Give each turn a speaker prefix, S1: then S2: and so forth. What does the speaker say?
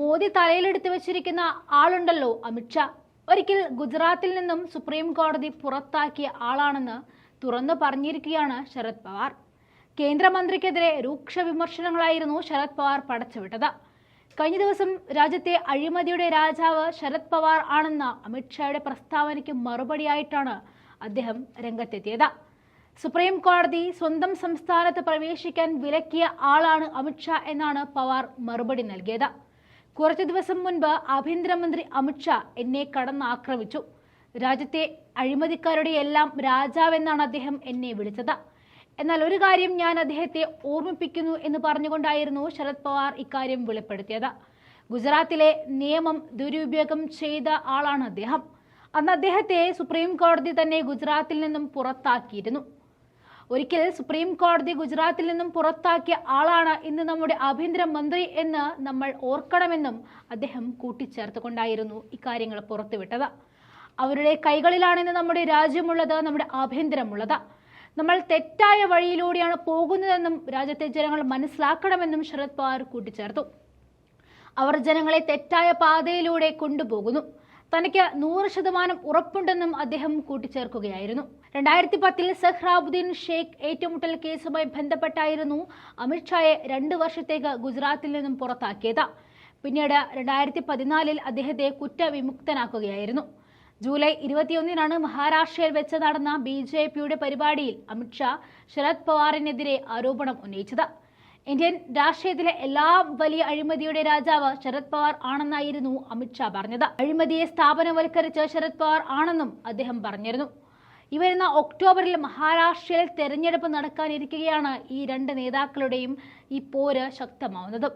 S1: മോദി തലയിലെടുത്ത് വെച്ചിരിക്കുന്ന ആളുണ്ടല്ലോ അമിത്ഷാ ഒരിക്കൽ ഗുജറാത്തിൽ നിന്നും സുപ്രീം കോടതി പുറത്താക്കിയ ആളാണെന്ന് തുറന്നു പറഞ്ഞിരിക്കുകയാണ് ശരത് പവാർ. കേന്ദ്രമന്ത്രിക്കെതിരെ രൂക്ഷ വിമർശനങ്ങളായിരുന്നു ശരത് പവാർ പടച്ചുവിട്ടത്. കഴിഞ്ഞ ദിവസം രാജ്യത്തെ അഴിമതിയുടെ രാജാവ് ശരത് പവാർ ആണെന്ന അമിത്ഷായുടെ പ്രസ്താവനയ്ക്ക് മറുപടിയായിട്ടാണ് അദ്ദേഹം രംഗത്തെത്തിയത്. സുപ്രീം കോടതി സ്വന്തം സംസ്ഥാനത്ത് പ്രവേശിക്കാൻ വിലക്കിയ ആളാണ് അമിത്ഷാ എന്നാണ് പവാർ മറുപടി നൽകിയത്. കുറച്ചു ദിവസം മുൻപ് ആഭ്യന്തരമന്ത്രി അമിത്ഷാ എന്നെ കടന്നാക്രമിച്ചു. രാജ്യത്തെ അഴിമതിക്കാരുടെ എല്ലാം രാജാവെന്നാണ് അദ്ദേഹം എന്നെ വിളിച്ചത്. എന്നാൽ ഒരു കാര്യം ഞാൻ അദ്ദേഹത്തെ ഓർമ്മിപ്പിക്കുന്നു എന്ന് പറഞ്ഞുകൊണ്ടായിരുന്നു ശരത് പവാർ ഇക്കാര്യം വെളിപ്പെടുത്തിയത്. ഗുജറാത്തിലെ നിയമം ദുരുപയോഗം ചെയ്ത ആളാണ് അദ്ദേഹം. അന്ന് അദ്ദേഹത്തെ സുപ്രീം കോടതി തന്നെ ഗുജറാത്തിൽ നിന്നും പുറത്താക്കിയിരുന്നു. ഒരിക്കൽ സുപ്രീം കോടതി ഗുജറാത്തിൽ നിന്നും പുറത്താക്കിയ ആളാണ് ഇന്ന് നമ്മുടെ ആഭ്യന്തരമന്ത്രി എന്ന് നമ്മൾ ഓർക്കണമെന്നും അദ്ദേഹം കൂട്ടിച്ചേർത്തുകൊണ്ടായിരുന്നു ഇക്കാര്യങ്ങൾ പുറത്തുവിട്ടത്. അവരുടെ കൈകളിലാണിന്ന് നമ്മുടെ രാജ്യമുള്ളത് നമ്മുടെ ആഭ്യന്തരമുള്ളത്. നമ്മൾ തെറ്റായ വഴിയിലൂടെയാണ് പോകുന്നതെന്നും രാജ്യത്തെ ജനങ്ങൾ മനസ്സിലാക്കണമെന്നും ശരത് പവാർ കൂട്ടിച്ചേർത്തു. അവർ ജനങ്ങളെ തെറ്റായ പാതയിലൂടെ കൊണ്ടുപോകുന്നു. തനിക്ക് നൂറ് ശതമാനം ഉറപ്പുണ്ടെന്നും അദ്ദേഹം കൂട്ടിച്ചേർക്കുകയായിരുന്നു. രണ്ടായിരത്തി പത്തിൽ സഹ്റാബുദ്ദീൻ ഷെയ്ഖ് ഏറ്റുമുട്ടൽ കേസുമായി ബന്ധപ്പെട്ടായിരുന്നു അമിത്ഷായെ രണ്ട് വർഷത്തേക്ക് ഗുജറാത്തിൽ നിന്നും പുറത്താക്കിയത്. പിന്നീട് രണ്ടായിരത്തി പതിനാലിൽ അദ്ദേഹത്തെ കുറ്റവിമുക്തനാക്കുകയായിരുന്നു. ജൂലൈ ഇരുപത്തിയൊന്നിനാണ് മഹാരാഷ്ട്രയിൽ വെച്ച് നടന്ന ബി ജെ പിയുടെ പരിപാടിയിൽ അമിത്ഷാ ശരത് പവാറിനെതിരെ ആരോപണം ഉന്നയിച്ചത്. ഇന്ത്യൻ രാഷ്ട്രീയത്തിലെ എല്ലാ വലിയ അഴിമതിയുടെ രാജാവ് ശരത് പവാർ ആണെന്നായിരുന്നു അമിത്ഷാ പറഞ്ഞത്. അഴിമതിയെ സ്ഥാപനവൽക്കരിച്ച് ശരത് പവാർ ആണെന്നും അദ്ദേഹം പറഞ്ഞിരുന്നു. ഈ വരുന്ന ഒക്ടോബറിൽ മഹാരാഷ്ട്രയിൽ തെരഞ്ഞെടുപ്പ് നടക്കാനിരിക്കുകയാണ് ഈ രണ്ട് നേതാക്കളുടെയും ഈ പോര് ശക്തമാവുന്നത്.